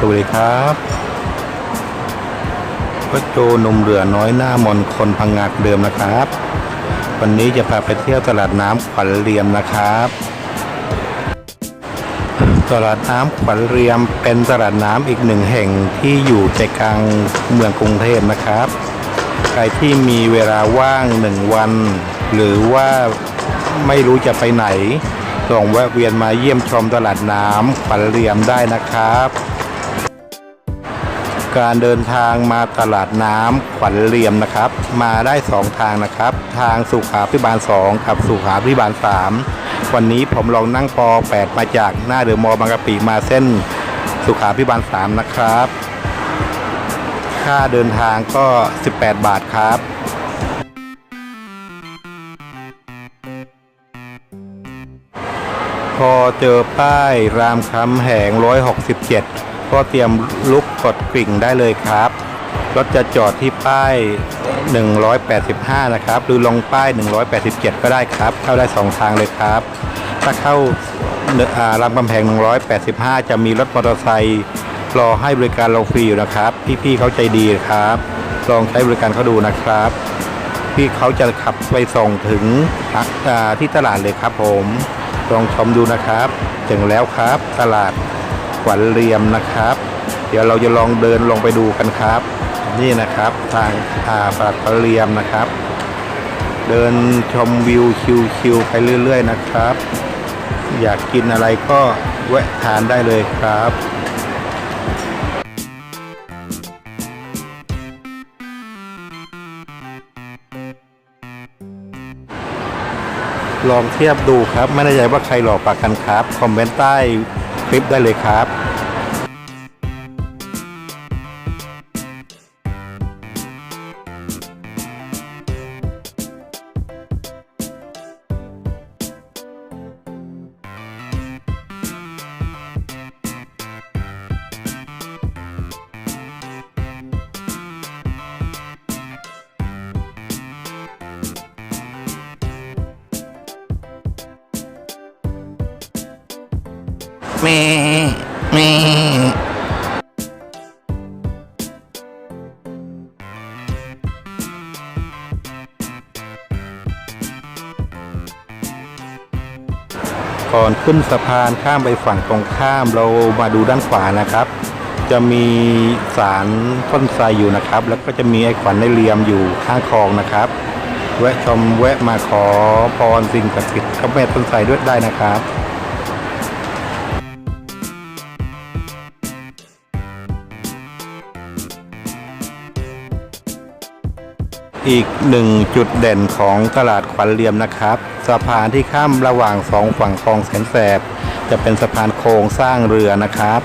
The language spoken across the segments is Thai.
สวัสดีครับก็โจหนมเรือน้อยหน้ามอนคนพังงากเดิมนะครับ วันนี้จะพาไปเที่ยวตลาดน้ำขวัญเรียมนะครับ ตลาดน้ำขวัญเรียมเป็นตลาดน้ำอีกหนึ่งแห่งที่อยู่ใจกลางเมืองกรุงเทพนะครับ ใครที่มีเวลาว่างหนึ่งวัน หรือว่าไม่รู้จะไปไหนลองแวะเวียนมาเยี่ยมชมตลาดน้ำขวัญเรียมได้นะครับ การเดินทางมาตลาดน้ำขวัญเรียมนะครับ มาได้สองทางนะครับ ทางสุขาพิบาล 2 กับสุขาพิบาล 3 วันนี้ผมลองนั่งปอ 8 มาจากหน้าเดือมอบางกะปิมาเส้นสุขาพิบาล 3 นะครับ ค่าเดินทางก็ 18 บาทครับพอเจอป้ายรามคำแหง 167 ก็เตรียมลุก กดกริ่งได้เลยครับรถจะจอดที่ป้าย 185 นะครับ หรือลงป้าย 187 ก็ได้ครับ เข้าได้ 2 ทางเลยครับ ถ้าเข้ารามคำแหง185 จะมีรถมอเตอร์ไซค์รอให้บริการเราฟรีอยู่นะครับ พี่ๆเขาใจดีครับ ลองใช้บริการเขาดูนะครับ พี่เขาจะขับไปส่งถึงที่ตลาดเลยครับผม ลองชมดูนะครับ ถึงแล้วครับ ตลาดขวัญเรียมนะครับ ดี๋ยวเราจะลองเดินลงไปดูกันครับ นี่นะครับทางอ่าตลาดขวัญเรียมนะครับ เดินชมวิวชิวๆไปเรื่อย ๆ นะครับ อยากกินอะไรก็แวะทานได้เลยครับลองเทียบดูครับ ไม่แน่ใจว่าใครหลอกปากกันครับ คอมเมนต์ใต้คลิปได้เลยครับ ก่อนขึ้นสะพานข้ามไปฝั่งตรงข้ามเรามาดูด้านขวานะครับ จะมีสารต้นไทรอยู่นะครับ แล้วก็จะมีไอ้ขวัญในเรียมอยู่ข้างคลองนะครับ แวะชมแวะมาขอพรสิ่งศักดิ์สิทธิ์กับแม่ต้นไทรด้วยได้นะครับ อีกหนึ่งจุดเด่นของตลาดขวัญเรียมนะครับสะพานที่ข้ามระหว่างสองฝั่งคลองแสนแสบ จะเป็นสะพานโครงสร้างเรือนะครับ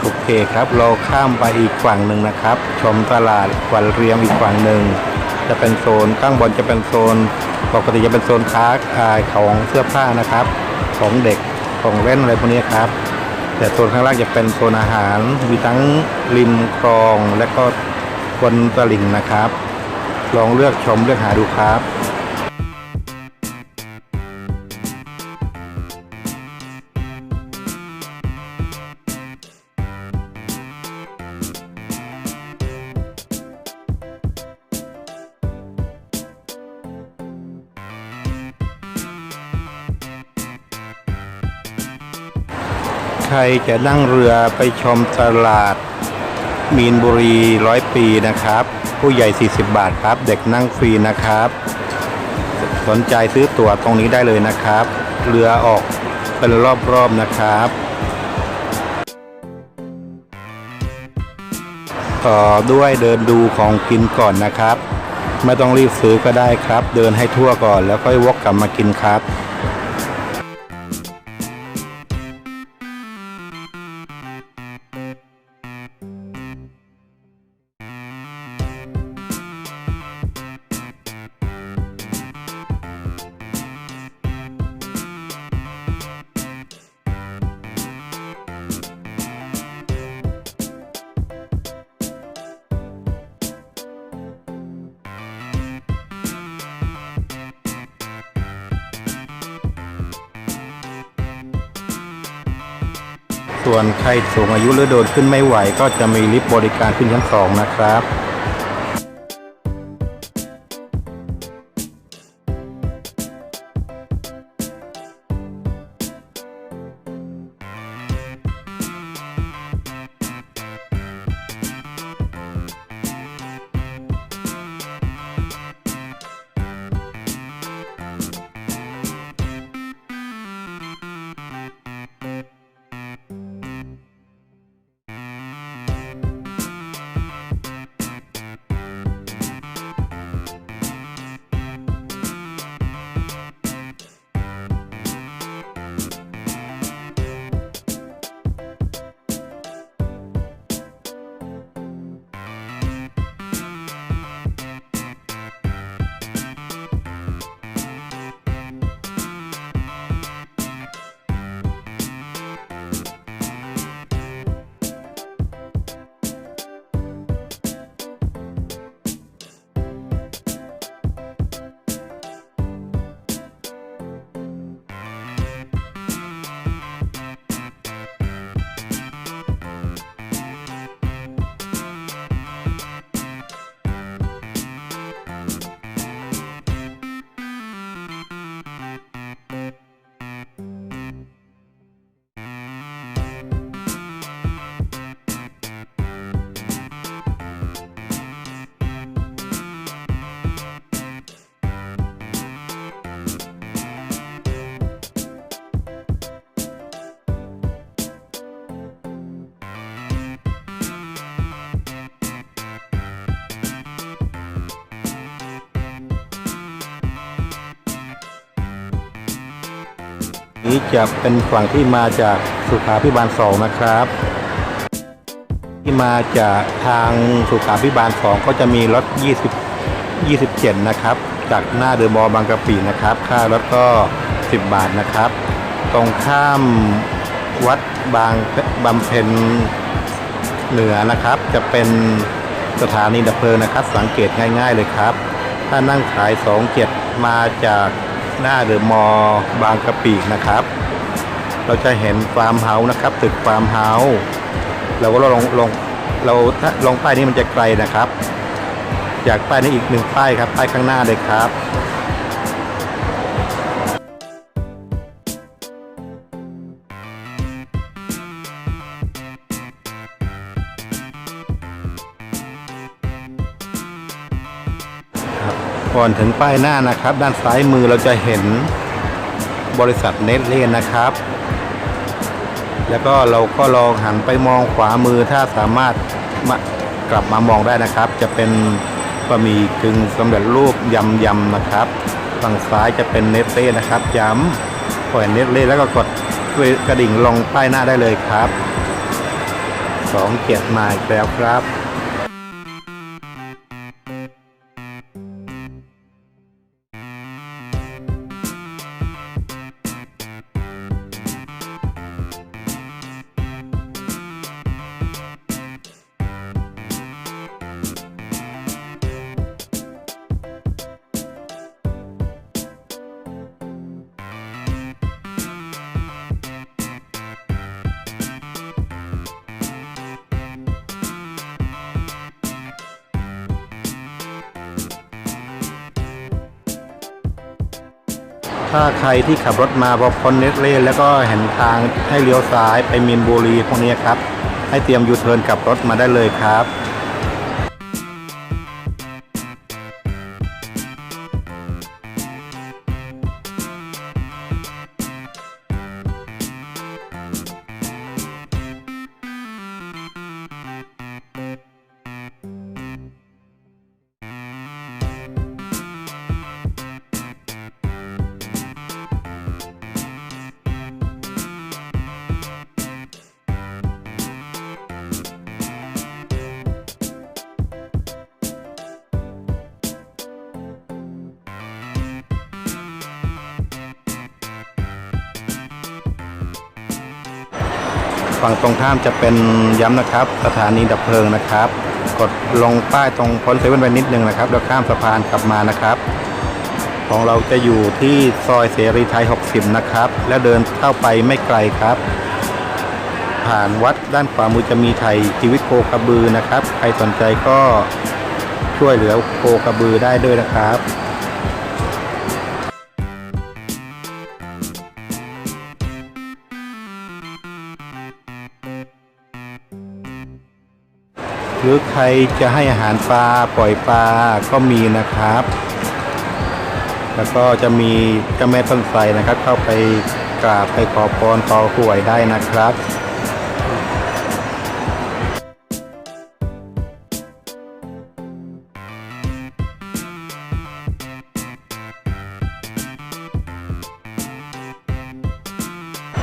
โอเคครับเราข้ามไปอีกฝั่งหนึ่งนะครับ ชมตลาดขวัญเรียมอีกฝั่งหนึ่ง จะเป็นโซนข้างบนจะเป็นโซน ปกติจะเป็นโซนค้าขายของเสื้อผ้านะครับ ของเด็กของเล่นอะไรพวกนี้ครับ แต่โซนข้างล่างจะเป็นโซนอาหารมีทั้งริมคลองและก็บนตลิ่งนะครับ ลองเลือกชมเลือกหาดูครับ รจะนั่งเรือไปชมตลาด มีนบุรีร้อยปีนะครับ ผู้ใหญ่ 40 บาทครับ เด็กนั่งฟรีนะครับ สนใจซื้อตั๋วตรงนี้ได้เลยนะครับ เรือออกเป็นรอบๆนะครับต่อด้วยเดินดูของกินก่อนนะครับ ไม่ต้องรีบซื้อก็ได้ครับ เดินให้ทั่วก่อนแล้วค่อยวกกลับมากินครับ ส่วนใครสูงอายุหรือเดินขึ้นไม่ไหว ก็จะมีลิฟต์บริการขึ้นชั้นสองนะครับ นี้จะเป็นฝั่งที่มาจากสุขาพิบาลสองนะครับ ที่มาจากทางสุขาพิบาลสองก็จะมีรถ 20 27 นะครับ จากหน้าเดอะมอลล์บางกะปินะครับ ค่ารถก็ 10 บาทนะครับ ตรงข้ามวัดบางบำเพ็ญเหนือนะครับ จะเป็นสถานีดับเพลิงนะครับ สังเกตง่าย ๆ เลยครับ ถ้านั่งขาย 27 มาจาก หน้าเดอะมอลล์บางกะปินะครับ เราจะเห็นฟาร์มเฮาส์นะครับตึกฟาร์มเฮาส์เราก็ลงลงเราถ้าลงป้ายนี้มันจะไกลนะครับ จากป้ายนี้อีกหนึ่งป้ายครับป้ายข้างหน้าเลยครับ ก่อนถึงป้ายหน้านะครับ ด้านซ้ายมือเราจะเห็นบริษัทเนสเล่นะครับ แล้วก็เราก็ลองหันไปมองขวามือถ้าสามารถมากลับมามองได้นะครับ จะเป็นบะหมี่กึ่งสำเร็จรูปยำยำนะครับ ฝั่งซ้ายจะเป็นเนสเล่นะครับ ย้ำปล่อยเนสเล่แล้วก็กดกระดิ่งลงป้ายหน้าได้เลยครับสองเจ็ดมาอีกแล้วครับ ถ้าใครที่ขับรถมาพอพ้นเนสเล่แล้วก็เห็นทางให้เลี้ยวซ้ายไปมีนบุรีพวกนี้ครับ ให้เตรียมยูเทิร์นกลับรถมาได้เลยครับ ฝั่งตรงข้ามจะเป็นย้ำนะครับ สถานีดับเพลิงนะครับ กดลงป้ายตรงพ้นเซเว่นไปนิดนึงนะครับแล้วข้ามสะพานกลับมานะครับ ของเราจะอยู่ที่ซอยเสรีไทย 60 นะครับ แล้วเดินเข้าไปไม่ไกลครับ ผ่านวัดด้านขวามือจะมีไทยชีวิตโคกระบือนะครับ ใครสนใจก็ช่วยเหลือโคกระบือได้ด้วยนะครับ หรือใครจะให้อาหารปลาปล่อยปลาก็มีนะครับ แล้วก็จะมีเจ้าแม่ต้นไทรนะครับ เข้าไปกราบไปขอพรขอหวยได้นะครับ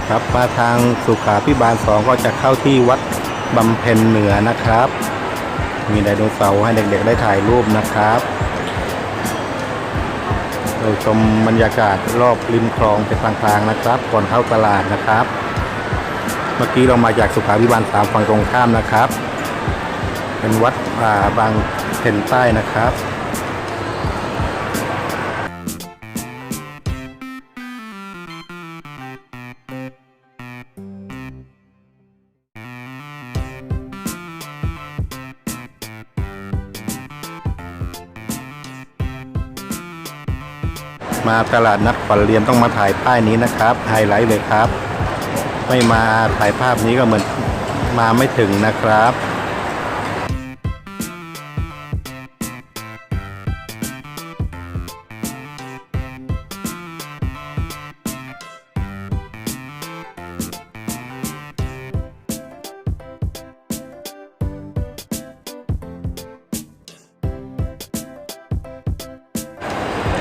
ครับมาทางสุขาพิบาลสองก็จะเข้าที่วัดบำเพ็ญเหนือนะครับ มีไดโนเสาร์ให้เด็กๆได้ถ่ายรูปนะครับเราชมบรรยากาศรอบริมคลองไปกลางๆนะครับ ก่อนเข้าตลาดนะครับ เมื่อกี้เรามาจากสุขาวิบาลสามฝั่งตรงข้ามนะครับ เป็นวัดป่าบางเพ็ญใต้นะครับ มาตลาดนัดขวัญเรียนต้องมาถ่ายป้ายนี้นะครับ ไฮไลท์เลยครับ ไม่มาถ่ายภาพนี้ก็เหมือนมาไม่ถึงนะครับ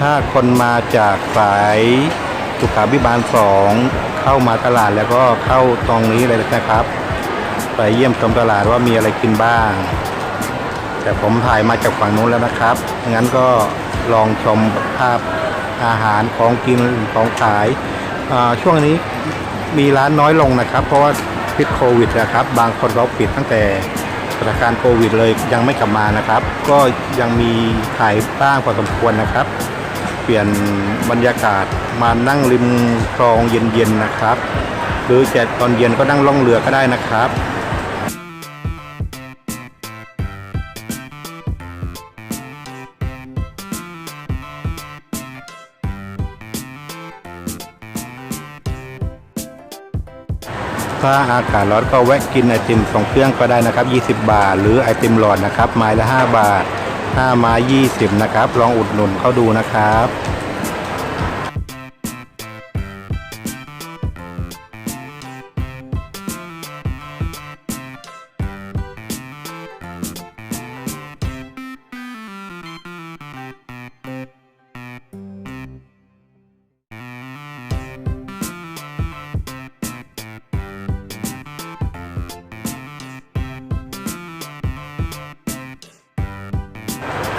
ถ้าคนมาจากสายสุขาพิบาลสองเข้ามาตลาดแล้วก็เข้าตรงนี้เลยนะครับ ไปเยี่ยมชมตลาดว่ามีอะไรกินบ้าง แต่ผมถ่ายมาจากฝั่งนู้นแล้วนะครับ งั้นก็ลองชมภาพอาหารของกินของขาย ช่วงนี้มีร้านน้อยลงนะครับ เพราะว่าพิษโควิดนะครับ บางคนเขาปิดตั้งแต่สถานการณ์โควิดเลยยังไม่กลับมานะครับ ก็ยังมีขายบ้างพอสมควรนะครับ ปลี่ยนบรรยากาศมานั่งริมคลองเย็นๆนะครับ หรือจะตอนเย็นก็นั่งล่องเรือก็ได้นะครับถ้าอากาศร้อนก็แวะกินไอติมสองเครื่องก็ได้นะครับ 20 บาท หรือไอติมหลอดนะครับไม้ละ 5 บาท 5 ไม้ 20 นะครับ ลองอุดหนุนเข้าดูนะครับ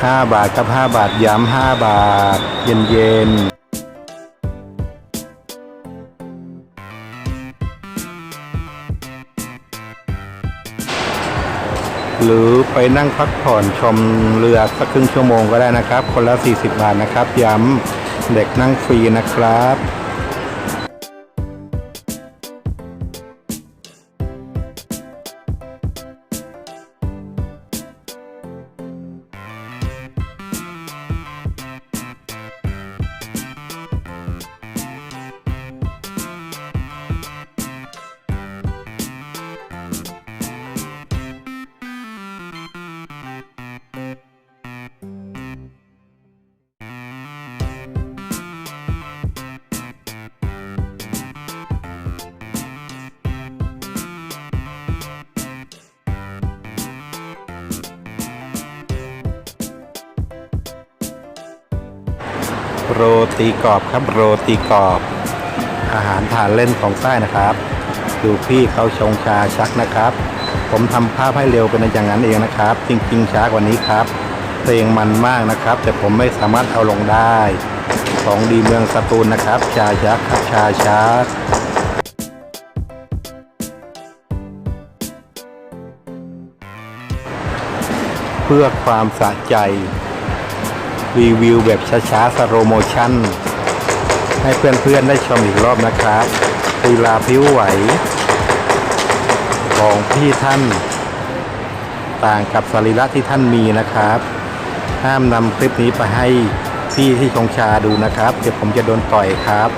5 บาทกับ 5 บาทย้ำ5บาท เย็นเย็นๆหรือไปนั่งพักผ่อนชมเรือสักครึ่งชั่วโมงก็ได้นะครับ คนละ 40 บาทนะครับ ย้ำเด็กนั่งฟรีนะครับ โรตีกรอบครับโรตีกรอบ อาหารทานเล่นของใต้นะครับ ดูพี่เขาชงชาชักนะครับ ผมทำภาพให้เร็วเป็นอย่างนั้นเองนะครับ จริงๆช้ากว่านี้ครับเพลงมันมากนะครับ แต่ผมไม่สามารถเอาลงได้ ของดีเมืองสตูลนะครับ ชาชักครับชาชักเพื่อความสะใจ รีวิวแบบช้าๆสโลโมชั่น ให้เพื่อนๆได้ชมอีกรอบนะครับลีลาพิ้วไหว ของพี่ท่าน ต่างกับสรีระที่ท่านมีนะครับ ห้ามนำคลิปนี้ไปให้พี่ที่ชงชาดูนะครับ เดี๋ยวผมจะโดนต่อยครับ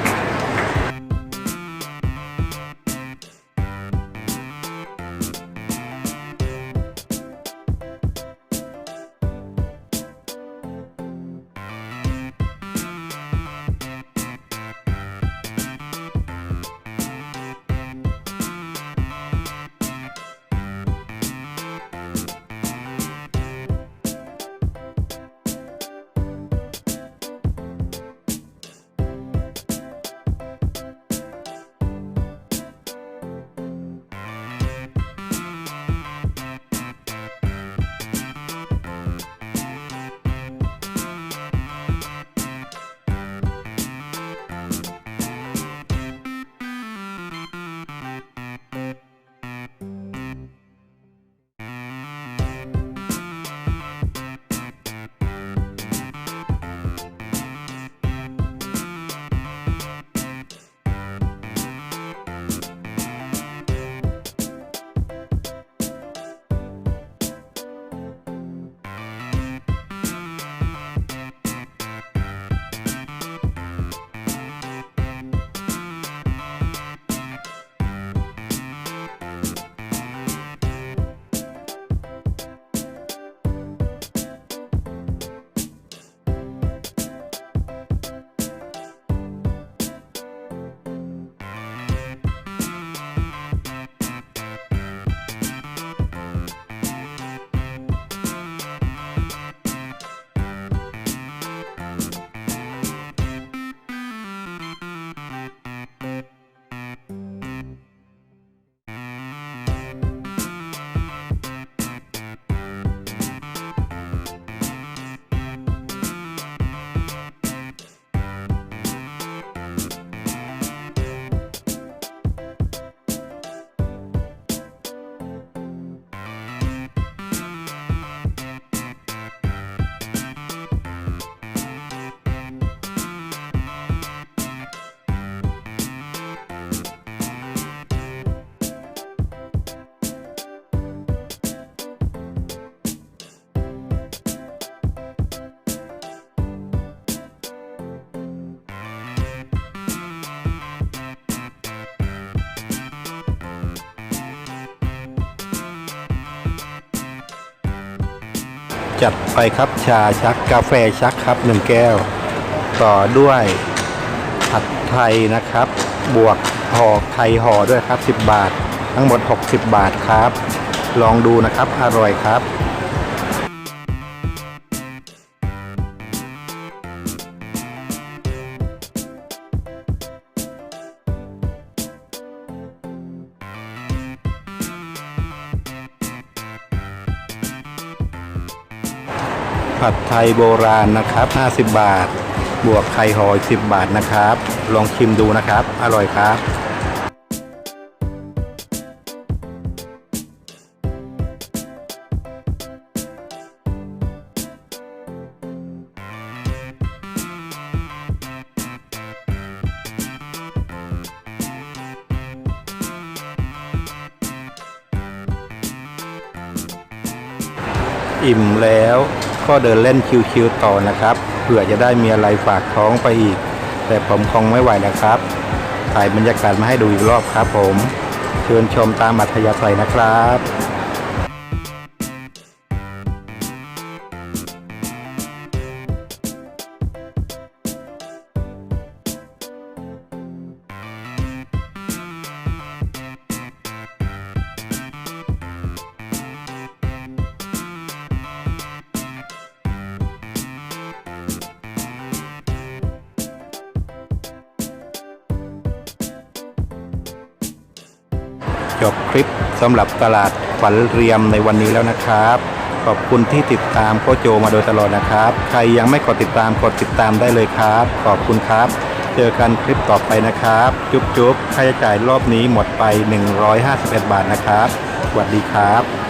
จัดไปครับชาชักกาแฟชักครับหนึ่งแก้ว ต่อด้วยผัดไทยนะครับ บวกห่อไข่ห่อด้วยครับ 10 บาท ทั้งหมด 60 บาทครับ ลองดูนะครับอร่อยครับ ไทยโบราณนะครับ 50 บาท บวกไข่หอย10 บาทนะครับ ลองชิมดูนะครับ อร่อยครับอิ่มแล้ว ก็เดินเล่นคิวๆต่อนะครับ เผื่อจะได้มีอะไรฝากท้องไปอีก แต่ผมคงไม่ไหวนะครับ ถ่ายบรรยากาศมาให้ดูอีกรอบครับผม เชิญชมตามอัธยาศัยนะครับ จบคลิปสำหรับตลาดขวัญเรียมในวันนี้แล้วนะครับ ขอบคุณที่ติดตามโคโจมาโดยตลอดนะครับ ใครยังไม่กดติดตามกดติดตามได้เลยครับ ขอบคุณครับ เจอกันคลิปต่อไปนะครับ จุ๊บจุ๊บค่าใช้จ่ายรอบนี้หมดไป 151 บาทนะครับสวัสดีครับ